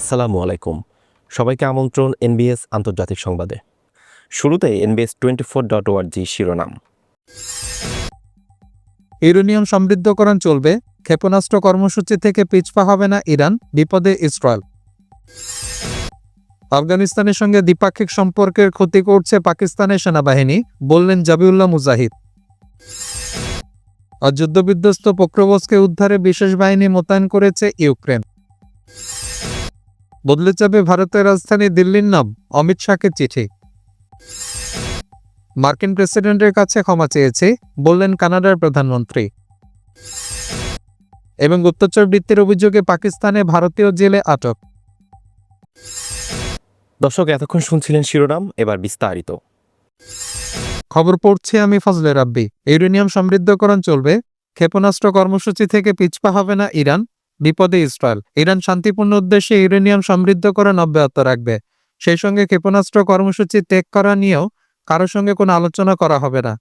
আসসালামু আলাইকুম। সবাইকে আমন্ত্রণ এনবিএস আন্তর্জাতিক সংবাদে। শুরুতে এনবিএস টোয়েন্টি ফোর ডট ওয়ার্জি শিরোনাম। ইউরেনিয়াম সমৃদ্ধকরণ চলবে, ক্ষেপণাস্ত্র কর্মসূচি থেকে পিছপা হবে না ইরান, বিপদে ইসরায়েল। আফগানিস্তানের সঙ্গে দ্বিপাক্ষিক সম্পর্কের ক্ষতি করছে পাকিস্তানের সেনাবাহিনী, বললেন জাবিউল্লাহ মুজাহিদ। আর যুদ্ধবিধ্বস্ত পক্রবসকে উদ্ধারে বিশেষ বাহিনী মোতায়েন করেছে ইউক্রেন। বদলে যাবে ভারতের রাজধানী দিল্লির নাম অমিত শাহের চিঠি। মার্কিন প্রেসিডেন্টের কাছে ক্ষমা চেয়েছে বললেন কানাডার প্রধানমন্ত্রী। এবং গুপ্তচর বৃত্তির অভিযোগে পাকিস্তানে ভারতীয় জেলে আটক। দর্শক এতক্ষণ শুনছিলেন শিরোনাম এবার বিস্তারিত। খবর পড়ছি আমি ফজলে রাব্বি। ইউরেনিয়াম সমৃদ্ধকরণ চলবে। ক্ষেপণাস্ত্র কর্মসূচি থেকে পিছপা হবে না ইরান। বিপদে ইসরায়েল। ইরান শান্তিপূর্ণ উদ্দেশ্যে ইউরেনিয়াম সমৃদ্ধকরণ অব্যাহত রাখবে। সেই সঙ্গে ক্ষেপণাস্ত্র কর্মসূচি ত্যাগ করা নিয়েও কারোর সঙ্গে কোনো আলোচনা করা হবে না।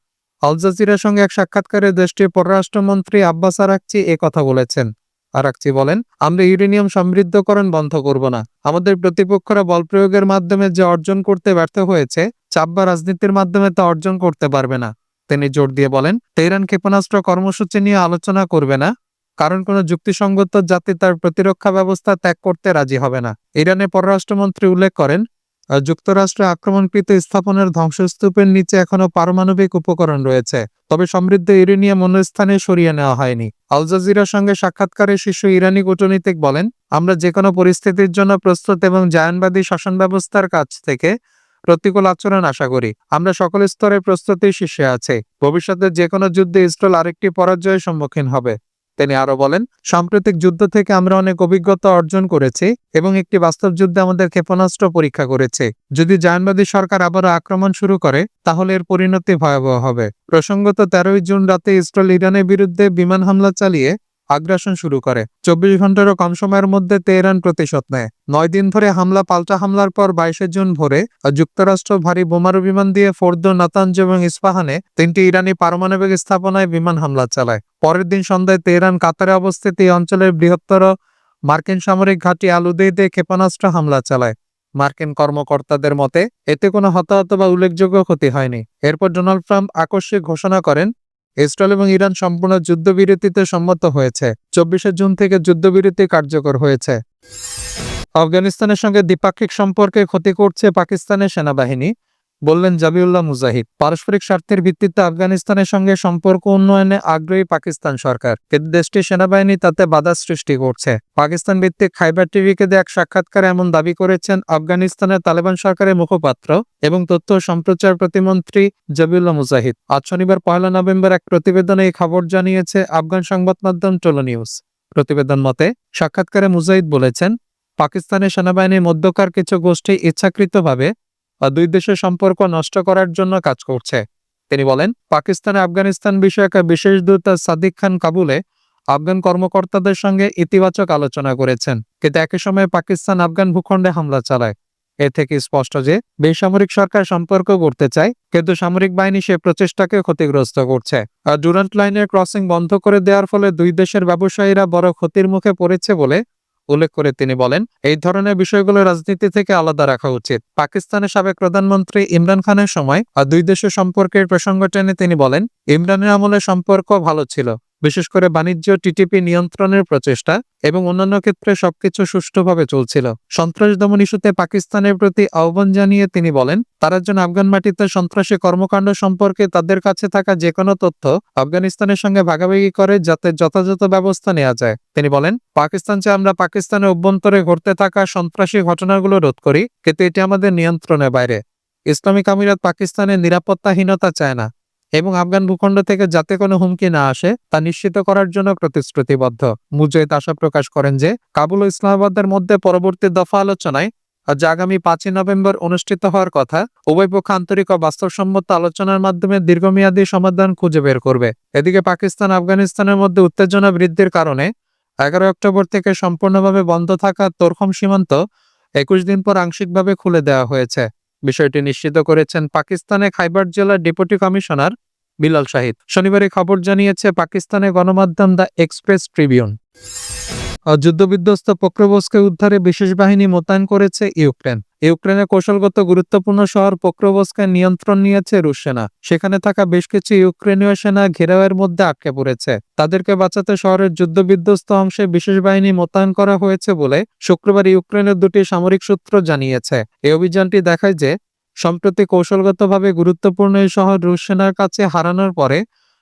আল জাজিরার সঙ্গে এক সাক্ষাৎকারে দেশটির পররাষ্ট্রমন্ত্রী আব্বাস আরাকচি এ কথা বলেছেন। আরাকচি বলেন, আমরা ইউরেনিয়াম সমৃদ্ধকরণ বন্ধ করব না। আমাদের প্রতিপক্ষরা বল প্রয়োগের মাধ্যমে যে অর্জন করতে ব্যর্থ হয়েছে, চাপ বা রাজনীতির মাধ্যমে তা অর্জন করতে পারবে না। তিনি জোর দিয়ে বলেন, তেহরান ক্ষেপণাস্ত্র কর্মসূচি নিয়ে আলোচনা করবে না। কারণ কোনো যুক্তিসঙ্গত জাতি তার প্রতিরক্ষা ব্যবস্থা ত্যাগ করতে রাজি হবে না। ইরানের পররাষ্ট্রমন্ত্রী উল্লেখ করেন যুক্তরাষ্ট্রে আক্রমণকৃত স্থাপনের ধ্বংসস্তূপের নিচে এখনও পারমাণবিক উপকরণ রয়েছে, তবে সমৃদ্ধ ইউরেনিয়াম অন্য স্থানে সরিয়ে নেওয়া হয়নি। আল জাজিরার সঙ্গে সাক্ষাৎকারে শীর্ষ ইরানি কূটনীতিক বলেন, আমরা যে কোনো পরিস্থিতির জন্য প্রস্তুত এবং জায়ানবাদী শাসন ব্যবস্থার কাছ থেকে প্রতিকূল আচরণ আশা করি। আমরা সকল স্তরে প্রস্তুতির শীর্ষে আছে। ভবিষ্যতে যে কোনো যুদ্ধে ইসরায়েল আরেকটি পরাজয়ের সম্মুখীন হবে। তিনি আরও বলেন, সাম্প্রতিক যুদ্ধ থেকে আমরা অনেক অভিজ্ঞতা অর্জন করেছি এবং একটি বাস্তব যুদ্ধে আমাদের ক্ষেপণাস্ত্র পরীক্ষা করেছে। যদি জায়নবাদী সরকার আবারও আক্রমণ শুরু করে, তাহলে এর পরিণতি ভয়াবহ হবে। প্রসঙ্গত, তেরোই জুন রাতে ইসরায়েল ইরানের বিরুদ্ধে বিমান হামলা চালিয়ে আগ্রাসন শুরু করে। চব্বিশ ঘন্টারও কম সময়ের মধ্যে তেহরান প্রতিশোধ নেয়। নয় দিন ধরে হামলা, পাল্টা হামলার পর বাইশে জুন ভোরে যুক্তরাষ্ট্র ভারী বোমারু বিমান দিয়ে ফোর্দ নাতাঞ্জ এবং ইস্পাহানে তিনটি ইরানি পারমাণবিক স্থাপনায় বিমান হামলা চালায়। পরের দিন সন্ধ্যায় তেহরান কাতারে অবস্থিত এই অঞ্চলের বৃহত্তর মার্কিন সামরিক ঘাঁটি আলুদেইতে ক্ষেপণাস্ত্র হামলা চালায়। মার্কিন কর্মকর্তাদের মতে, এতে কোনো হতাহত বা উল্লেখযোগ্য ক্ষতি হয়নি। এরপর ডোনাল্ড ট্রাম্প আকস্মিক ঘোষণা করেন ইসরায়েল এবং ইরান সম্পূর্ণ যুদ্ধবিরতিতে সম্মত হয়েছে। চব্বিশে জুন থেকে যুদ্ধবিরতি কার্যকর হয়েছে। আফগানিস্তানের সঙ্গে দ্বিপাক্ষিক সম্পর্কে ক্ষতি করছে পাকিস্তানের সেনাবাহিনী। বললেন জাবিউল্লাহ মুজাহিদ, পারস্পরিক স্বার্থের ভিত্তিতে আফগানিস্তানের সঙ্গে সম্পর্ক উন্নয়নে আগ্রহী পাকিস্তান সরকার। কিন্তু দেশটির সেনাবাহিনী তাতে বাধা সৃষ্টি করছে। পাকিস্তান ভিত্তিক খাইবার টিভিকে দেয়া এক সাক্ষাৎকারে এমন দাবি করেছেন আফগানিস্তানের তালেবান সরকারের মুখপাত্র এবং তথ্য সম্প্রচার প্রতিমন্ত্রী জাবিউল্লাহ মুজাহিদ। আজ শনিবার পয়লা নভেম্বর এক প্রতিবেদনে এই খবর জানিয়েছে আফগান সংবাদ মাধ্যম টোলো নিউজ। প্রতিবেদন মতে, সাক্ষাৎকারে মুজাহিদ বলেছেন, পাকিস্তানের সেনাবাহিনীর মধ্যকার কিছু গোষ্ঠী ইচ্ছাকৃতভাবে দুই দেশের সম্পর্ক নষ্ট করার জন্য কাজ করছে। তিনি বলেন, পাকিস্তানে আফগানিস্তান বিষয়ক বিশেষ দূত সাদিক খান কাবুলে আফগান কর্মকর্তাদের সঙ্গে ইতিবাচক আলোচনা করেছেন। কিন্তু একই সময়ে পাকিস্তান আফগান ভূখণ্ডে হামলা চালায়। এ থেকে স্পষ্ট যে, বেসামরিক সরকার সম্পর্ক করতে চায়, কিন্তু সামরিক বাহিনী সে প্রচেষ্টাকে ক্ষতিগ্রস্ত করছে। আর ডুরান্ট লাইনের ক্রসিং বন্ধ করে দেওয়ার ফলে দুই দেশের ব্যবসায়ীরা বড় ক্ষতির মুখে পড়েছে বলে উল্লেখ করে তিনি বলেন, এই ধরনের বিষয়গুলো রাজনীতি থেকে আলাদা রাখা উচিত। পাকিস্তানের সাবেক প্রধানমন্ত্রী ইমরান খানের সময় দুই দেশের সম্পর্কের প্রসঙ্গ টেনে তিনি বলেন, ইমরানের আমলে সম্পর্ক ভালো ছিল। বিশেষ করে বাণিজ্য টিটিপি নিয়ন্ত্রণের প্রচেষ্টা এবং অন্যান্য ক্ষেত্রে সবকিছু সুষ্ঠুভাবে চলছিল। সন্ত্রাস দমন ইস্যুতে পাকিস্তানের প্রতি আহ্বান জানিয়ে তিনি বলেন, তারা যেন আফগান মাটিতে সন্ত্রাসী কর্মকাণ্ড সম্পর্কে তাদের কাছে থাকা যে কোনো তথ্য আফগানিস্তানের সঙ্গে ভাগাভাগি করে যাতে যথাযথ ব্যবস্থা নেওয়া যায়। তিনি বলেন, পাকিস্তান চেয়ে আমরা পাকিস্তানের অভ্যন্তরে ঘটতে থাকা সন্ত্রাসী ঘটনাগুলো রোধ করি, কিন্তু এটি আমাদের নিয়ন্ত্রণের বাইরে। ইসলামিক আমিরাত পাকিস্তানের নিরাপত্তাহীনতা চায় না। এবং আফগান ভূখণ্ড থেকে যাতে কোনো হুমকি না আসে, তা নিশ্চিত করার জন্য প্রতিশ্রুতিবদ্ধ। মুজাহিদ আশা প্রকাশ করেন যে, কাবুল ও ইসলামাবাদের মধ্যে পরবর্তী দফা আলোচনায়, আজ আগামী পাঁচই নভেম্বর অনুষ্ঠিত হওয়ার কথা, উভয় পক্ষ আন্তরিক ও বাস্তবসম্মত আলোচনার মাধ্যমে দীর্ঘমেয়াদী সমাধান খুঁজে বের করবে। এদিকে পাকিস্তান আফগানিস্তানের মধ্যে উত্তেজনা বৃদ্ধির কারণে এগারো অক্টোবর থেকে সম্পূর্ণভাবে বন্ধ থাকা তোরখম সীমান্ত একুশ দিন পর আংশিকভাবে খুলে দেওয়া হয়েছে। বিষয়টি নিশ্চিত করেছেন পাকিস্তানের খাইবার জেলার ডেপুটি কমিশনার বিলাল শাহিদ। শনিবার খবর জানিয়েছে পাকিস্তানের গণমাধ্যম দ্য এক্সপ্রেস ট্রিবিউন। যুদ্ধবিধ্বস্ত পক্রোভস্কে উদ্ধারে বিশেষ বাহিনী মোতায়েন করেছে ইউক্রেন। ইউক্রেনের কৌশলগত গুরুত্বপূর্ণ শহর পক্রোভস্কের নিয়ন্ত্রণ নিয়েছে রুশ সেনা। সেখানে থাকা বেশ কিছু ইউক্রেনীয় সেনা ঘেরাওয়ের মধ্যে আটকে পড়েছে। তাদেরকে বাঁচাতে শহরের যুদ্ধবিধ্বস্ত অংশে বিশেষ বাহিনী মোতায়েন করা হয়েছে বলে শুক্রবার ইউক্রেনের দুটি সামরিক সূত্র জানিয়েছে। এই অভিযানটি দেখায় যে সম্প্রতি কৌশলগতভাবে গুরুত্বপূর্ণ এই শহর রুশ সেনার কাছে হারানোর পরে,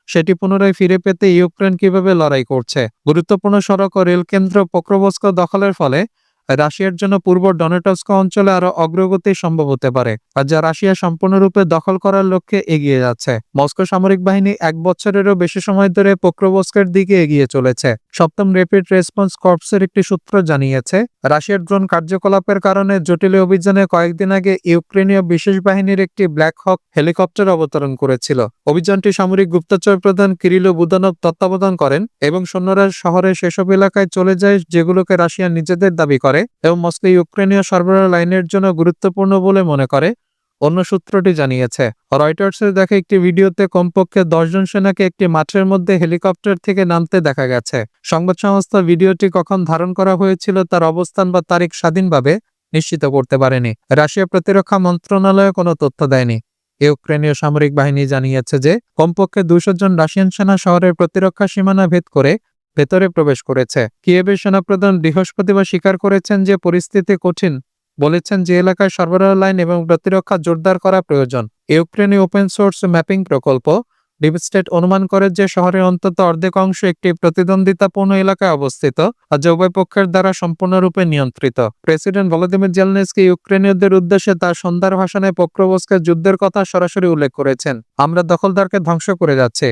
সেটি পুনরায় ফিরে পেতে ইউক্রেন কীভাবে লড়াই করছে? গুরুত্বপূর্ণ সড়ক ও রেলকেন্দ্র পোক্রোভস্ক দখলের ফলে রাশিয়ার জন্য পূর্ব ডনেটস্ক অঞ্চলে আরও অগ্রগতি সম্ভব হতে পারে, আর যা রাশিয়া সম্পূর্ণরূপে দখল করার লক্ষ্যে এগিয়ে যাচ্ছে। মস্কো সামরিক বাহিনী এক বছরেরও বেশি সময় ধরে পোক্রোভস্কের দিকে এগিয়ে চলেছে। সপ্তম র্যাপিড রেসপন্স কর্পসের একটি সূত্র জানিয়েছে, রাশিয়ার ড্রোন কার্যকলাপের কারণে জটিল অভিযানে কয়েকদিন আগে ইউক্রেনীয় বিশেষ বাহিনীর একটি ব্ল্যাক হক হেলিকপ্টার অবতরণ করেছিল। অভিযানটি সামরিক গুপ্তচর প্রধান কিরিলো বুদানভ তত্ত্বাবধান করেন এবং সৈন্যরা শহরের সেসব এলাকায় চলে যায় যেগুলোকে রাশিয়া নিজেদের দাবি করে এবং মস্কো ইউক্রেনীয় সরবরাহ লাইনের জন্য গুরুত্বপূর্ণ বলে মনে করে। অন্য সূত্রটি জানিয়েছে, রয়টার্সের দেখা একটি ভিডিওতে কমপক্ষে দশজন সেনাকে একটি মাঠের মধ্যে হেলিকপ্টার থেকে নামতে দেখা গেছে। সংবাদ সংস্থা ভিডিওটি কখন ধারণ করা হয়েছিল, তার অবস্থান বা তারিখ স্বাধীনভাবে নিশ্চিত করতে পারেনি। রাশিয়া প্রতিরক্ষা মন্ত্রণালয় কোনো তথ্য দেয়নি। ইউক্রেনীয় সামরিক বাহিনী জানিয়েছে যে, কমপক্ষে দুশো জন রাশিয়ান সেনা শহরের প্রতিরক্ষা সীমানা ভেদ করে ভেতরে প্রবেশ করেছে। কিয়েভের সেনাপ্রধান বৃহস্পতিবার স্বীকার করেছেন যে, পরিস্থিতি কঠিন। বলেছেন যে এলাকায় সরবরাহ লাইন এবং প্রতিরক্ষা জোরদার করা প্রয়োজন। ইউক্রেনে ওপেন সোর্স ম্যাপিং প্রকল্প ডিপ স্টেট অনুমান করে যে শহরের অন্তত অর্ধেক অংশ একটি প্রতিদ্বন্দ্বিতাপূর্ণ এলাকায় অবস্থিত আর যা উভয় পক্ষের দ্বারা সম্পূর্ণরূপে নিয়ন্ত্রিত। প্রেসিডেন্ট ভলোদিমির জেলনেসকি ইউক্রেনীয়দের উদ্দেশ্যে তার সন্ধ্যার ভাষণে পক্রোভস্কের যুদ্ধের কথা সরাসরি উল্লেখ করেছেন। আমরা দখলদারকে ধ্বংস করে যাচ্ছে।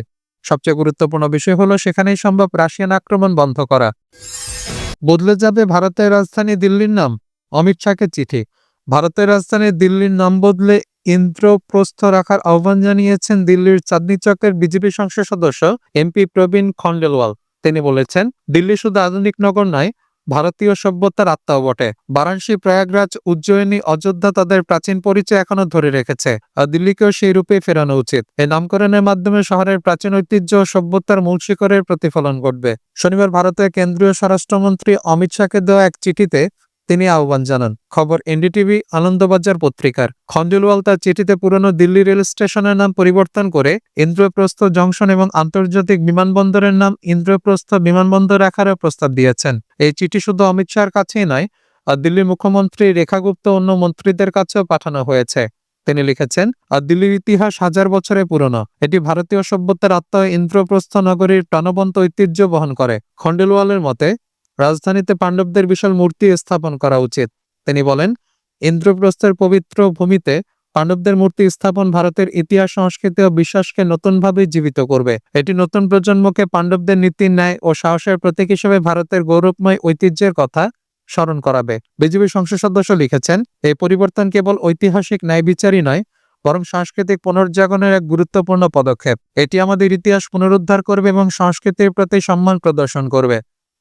সবচেয়ে গুরুত্বপূর্ণ বিষয় হলো সেখানেই সম্ভব রাশিয়ান আক্রমণ বন্ধ করা। বদলে যাবে ভারতের রাজধানী দিল্লির নাম। অমিত শাহের চিঠি। ভারতের রাজধানী দিল্লির নাম বদলে ইন্দ্রপ্রস্থ রাখার আহ্বান জানিয়েছেন দিল্লির চাঁদনি চকের বিজেপি সংসদ সদস্য এমপি প্রবীণ খন্ডেলওয়াল তিনি বলেছেন, দিল্লি শুধু আধুনিক নগর নয়, ভারতীয় সভ্যতার আত্মাও বটে। বারাণসী, প্রয়াগরাজ, উজ্জয়িনী, অযোধ্যা তাদের প্রাচীন পরিচয় এখনও ধরে রেখেছে। আর দিল্লিকেও সেই রূপে ফেরানো উচিত। এই নামকরণের মাধ্যমে শহরের প্রাচীন ঐতিহ্য ও সভ্যতার মূল শিখরের প্রতিফলন ঘটবে। শনিবার ভারতের কেন্দ্রীয় স্বরাষ্ট্রমন্ত্রী অমিত শাহকে দেওয়া এক চিঠিতে তিনি আহ্বান জানান। খবর, এনডিটিভি আনন্দবাজার পত্রিকার। খন্ডেলওয়াল তার চিঠিতে পুরনো দিল্লি রেল স্টেশনের নাম পরিবর্তন করে ইন্দ্রপ্রস্থ জংশন এবং আন্তর্জাতিক বিমানবন্দরের নাম ইন্দ্রপ্রস্থ বিমানবন্দর রাখারও প্রস্তাব দিয়েছেন। এই চিঠি শুধু অমিত শাহর কাছেই নয় আর দিল্লির মুখ্যমন্ত্রী রেখা গুপ্ত অন্য মন্ত্রীদের কাছেও পাঠানো হয়েছে। তিনি লিখেছেন আর দিল্লির ইতিহাস হাজার বছরে পুরনো। এটি ভারতীয় সভ্যতার আত্মা ইন্দ্রপ্রস্থ নগরীর প্রাণবন্ত ঐতিহ্য বহন করে। খন্ডেলওয়ালের মতে রাজধানীতে পাণ্ডবদের বিশাল মূর্তি স্থাপন করা উচিত। তিনি বলেন, ইন্দ্রপ্রস্থের পবিত্র ভূমিতে পাণ্ডবদের মূর্তি স্থাপন ভারতের ইতিহাস, সংস্কৃতি ও বিশ্বাসকে নতুনভাবে জীবিত করবে। এটি নতুন প্রজন্মকে পাণ্ডবদের নীতির ন্যায় ও সাহসের প্রতীক হিসেবে ভারতের গৌরবময় ঐতিহ্যের কথা স্মরণ করাবে। বিজেপি সংসদ সদস্য লিখেছেন, এই পরিবর্তন কেবল ঐতিহাসিক ন্যায় বিচারই নয়, বরং সাংস্কৃতিক পুনর্জাগরণের এক গুরুত্বপূর্ণ পদক্ষেপ। এটি আমাদের ইতিহাস পুনরুদ্ধার করবে এবং সংস্কৃতির প্রতি সম্মান প্রদর্শন করবে।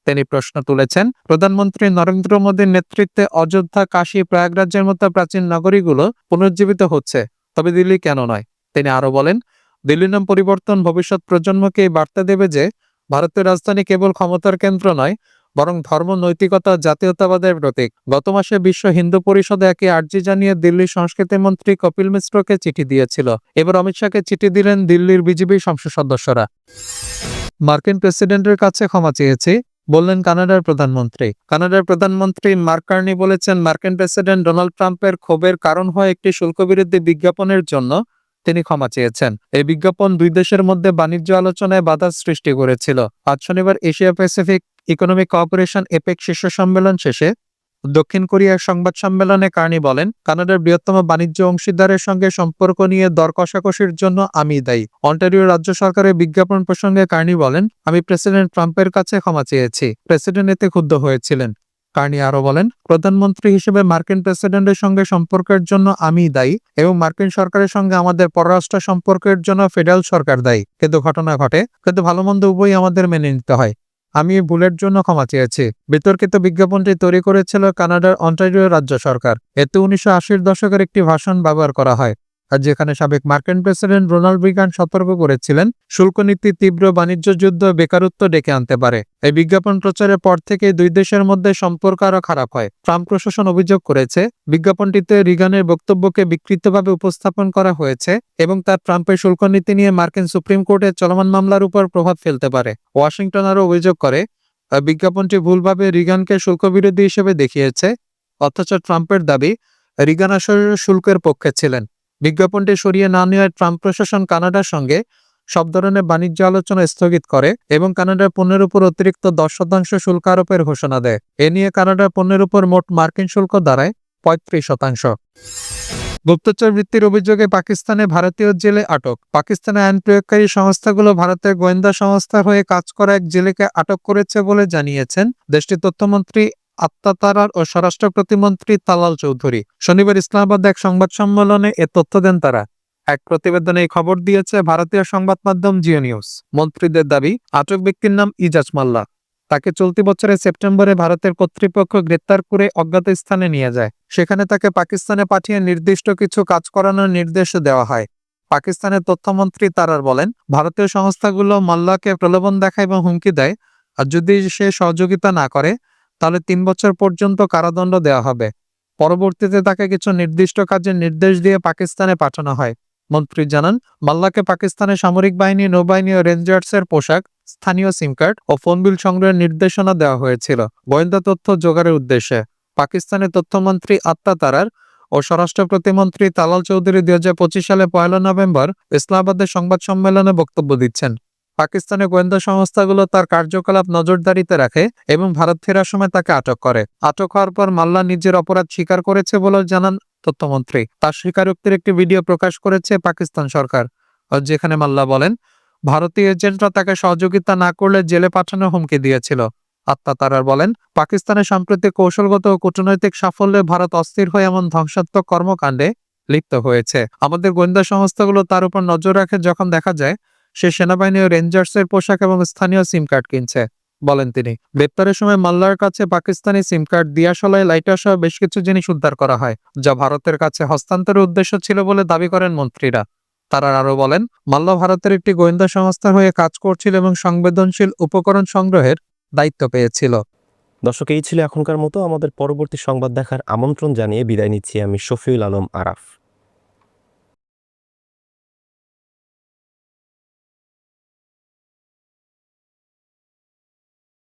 তিনি প্রশ্ন তুলেছেন, প্রধানমন্ত্রী নরেন্দ্র মোদীর নেতৃত্বে অযোধ্যা, কাশী প্রয়াগরাজ্যের মতো প্রাচীন নগরীগুলো পুনর্জীবিত হচ্ছে, তবে দিল্লি কেন নয়? তিনি আরও বলেন, দিল্লির নাম পরিবর্তন ভবিষ্যৎ প্রজন্মকে বার্তা দেবে যে, ভারতের রাজধানী কেবল ক্ষমতার কেন্দ্র নয়, বরং ধর্ম, নৈতিকতা, জাতীয়তাবাদের প্রতীক। গত মাসে বিশ্ব হিন্দু পরিষদে একই আর্জি জানিয়ে দিল্লির সংস্কৃতি মন্ত্রী কপিল মিশ্রকে চিঠি দিয়েছিল। এবার অমিত শাহকে চিঠি দিলেন দিল্লির বিজেপি সংসদ সদস্যরা। মার্কিন প্রেসিডেন্টের কাছে ক্ষমা চেয়েছি বললেন কানাডার প্রধানমন্ত্রী। কানাডার প্রধানমন্ত্রী মার্ক কার্নি বলেছেন, মার্কিন প্রেসিডেন্ট ডোনাল্ড ট্রাম্পের ক্ষোভের কারণ হয় একটি শুল্ক বিরোধী বিজ্ঞাপনের জন্য তিনি ক্ষমা চেয়েছেন। এই বিজ্ঞাপন দুই দেশের মধ্যে বাণিজ্য আলোচনায় বাধা সৃষ্টি করেছিল। আজ শনিবার Asia Pacific Economic Cooperation APEC শীর্ষ সম্মেলন শেষে দক্ষিণ কোরিয়ার সংবাদ সম্মেলনে কার্নি বলেন, কানাডার বৃহত্তম বাণিজ্য অংশীদারের সঙ্গে সম্পর্ক নিয়ে দর কষাকষির জন্য আমি দায়ী। অন্টারিও রাজ্য সরকারের বিজ্ঞাপন প্রসঙ্গে কার্নি বলেন, আমি প্রেসিডেন্ট ট্রাম্পের কাছে ক্ষমা চেয়েছি, প্রেসিডেন্ট এতে ক্ষুব্ধ হয়েছিলেন। কার্নি আরও বলেন, প্রধানমন্ত্রী হিসেবে মার্কিন প্রেসিডেন্টের সঙ্গে সম্পর্কের জন্য আমি দায়ী এবং মার্কিন সরকারের সঙ্গে আমাদের পররাষ্ট্র সম্পর্কের জন্য ফেডারেল সরকার দায়ী। কিন্তু ঘটনা ঘটে, কিন্তু ভালো মন্দ উভয়ই আমাদের মেনে নিতে হয়। আমি ভুলের জন্য ক্ষমা চেয়েছি। বিতর্কিত বিজ্ঞাপনটি তৈরি করেছিল কানাডার অন্টারিও রাজ্য সরকার। এতে উনিশশো আশির দশকের একটি ভাষণ ব্যবহার করা হয়। আর যেখানে সাবেক মার্কিন প্রেসিডেন্ট রোনাল্ড রিগান সতর্ক করেছিলেন, শুল্ক নীতি তীব্র বাণিজ্য যুদ্ধ বেকারত্ব ডেকে আনতে পারে। এই বিজ্ঞাপন প্রচারের পর থেকে দুই দেশের মধ্যে সম্পর্ক আরও খারাপ হয়। ট্রাম্প প্রশাসন অভিযোগ করেছে, বিজ্ঞাপনটিতে রিগানের বক্তব্যকে বিকৃতভাবে উপস্থাপন করা হয়েছে এবং তার ট্রাম্পের শুল্ক নীতি নিয়ে মার্কিন সুপ্রিম কোর্টের চলমান মামলার উপর প্রভাব ফেলতে পারে। ওয়াশিংটন আরও অভিযোগ করে, বিজ্ঞাপনটি ভুলভাবে রিগানকে শুল্ক বিরোধী হিসেবে দেখিয়েছে, অথচ ট্রাম্পের দাবি, রিগান আসলে শুল্কের পক্ষে ছিলেন। বিজ্ঞাপনটি সরিয়ে না নেওয়ায় ট্রাম্প প্রশাসন কানাডার সঙ্গে সব ধরনের বাণিজ্য আলোচনা স্থগিত করে এবং কানাডার পণ্যের উপর অতিরিক্ত দশ শতাংশ শুল্ক আরোপের ঘোষণা দেয়। এ নিয়ে কানাডার পণ্যের উপর মোট মার্কিন শুল্ক দাঁড়ায় পঁয়ত্রিশ শতাংশ। গুপ্তচর বৃত্তির অভিযোগে পাকিস্তানে ভারতীয় জেলে আটক। পাকিস্তানের আইন প্রয়োগকারী সংস্থাগুলো ভারতের গোয়েন্দা সংস্থার হয়ে কাজ করা এক জেলেকে আটক করেছে বলে জানিয়েছেন দেশটির তথ্যমন্ত্রী আত্মাতারার ও স্বরাষ্ট্র প্রতিমন্ত্রী তালাল চৌধুরী। শনিবার ইসলামাবাদে এক সংবাদ সম্মেলনে এ তথ্য দেন তারা। এক প্রতিবেদনে এই খবর দিয়েছে, ভারতীয় সংবাদ মাধ্যম জিও নিউজ। মন্ত্রীদের দাবি, আটক ব্যক্তির নাম ইজাজ মাল্লা। তাকে চলতি বছরের সেপ্টেম্বরে ভারতের কর্তৃপক্ষ গ্রেপ্তার করে অজ্ঞাত স্থানে নিয়ে যায়। সেখানে তাকে পাকিস্তানে পাঠিয়ে নির্দিষ্ট কিছু কাজ করানোর নির্দেশ দেওয়া হয়। পাকিস্তানের তথ্যমন্ত্রী তারার বলেন, ভারতীয় সংস্থাগুলো মাল্লাকে প্রলোভন দেখায় এবং হুমকি দেয়। আর যদি সে সহযোগিতা না করে তাহলে তিন বছর পর্যন্ত কারাদণ্ড দেওয়া হবে। পরবর্তীতে তাকে কিছু নির্দিষ্ট কাজের নির্দেশ দিয়ে পাকিস্তানে পাঠানো হয়। মন্ত্রী জানান, মাল্লাকে পাকিস্তানের সামরিক বাহিনী, নৌবাহিনী ও রেঞ্জার্সের পোশাক, স্থানীয় সিম কার্ড ও ফোন বিল সংগ্রহের নির্দেশনা দেওয়া হয়েছিল গোয়েন্দা তথ্য জোগাড়ের উদ্দেশ্যে। পাকিস্তানের তথ্যমন্ত্রী আত্মা তারার ও স্বরাষ্ট্র প্রতিমন্ত্রী তালাল চৌধুরী দুই সালে পয়লা নভেম্বর ইসলামাবাদের সংবাদ সম্মেলনে বক্তব্য দিচ্ছেন। পাকিস্তানের গোয়েন্দা সংস্থাগুলো তার কার্যকলাপ নজরদারিতে রাখে এবং ভারত ফেরার সময় তাকে আটক করে। আটক হওয়ার পর মাল্লা নিজের অপরাধ স্বীকার করেছে বলে জানান তথ্যমন্ত্রী। তার স্বীকারোক্তির একটি ভিডিও প্রকাশ করেছে পাকিস্তান সরকার, যেখানে মাল্লা বলেন, ভারতীয় এজেন্টরা তাকে সহযোগিতা না করলে জেলে পাঠানোর হুমকি দিয়েছিল। আত্মা তারার বলেন, পাকিস্তানের সাম্প্রতিক কৌশলগত ও কূটনৈতিক সাফল্যে ভারত অস্থির হয়ে এমন ধ্বংসাত্মক কর্মকাণ্ডে লিপ্ত হয়েছে। আমাদের গোয়েন্দা সংস্থাগুলো তার উপর নজর রাখে যখন দেখা যায় সে সেনাবাহিনী ও রেঞ্জার্সের পোশাক এবং স্থানীয় সিম কার্ড কিনছে, বলেন তিনি। গ্রেপ্তারের সময় মাল্লার কাছে পাকিস্তানি সিম কার্ড, দিয়াশলায় লাইটার সহ বেশ কিছু জিনিস উদ্ধার করা হয়, যা ভারতের কাছে হস্তান্তরের উদ্দেশ্য ছিল বলে দাবি করেন মন্ত্রীরা। তারা আরও বলেন মাল্লা ভারতের একটি গোয়েন্দা সংস্থার হয়ে কাজ করছিল এবং সংবেদনশীল উপকরণ সংগ্রহের দায়িত্ব পেয়েছিল। দর্শক, এই ছিল এখনকার মতো। আমাদের পরবর্তী সংবাদ দেখার আমন্ত্রণ জানিয়ে বিদায় নিচ্ছি আমি শফিউল আলম আরাফ।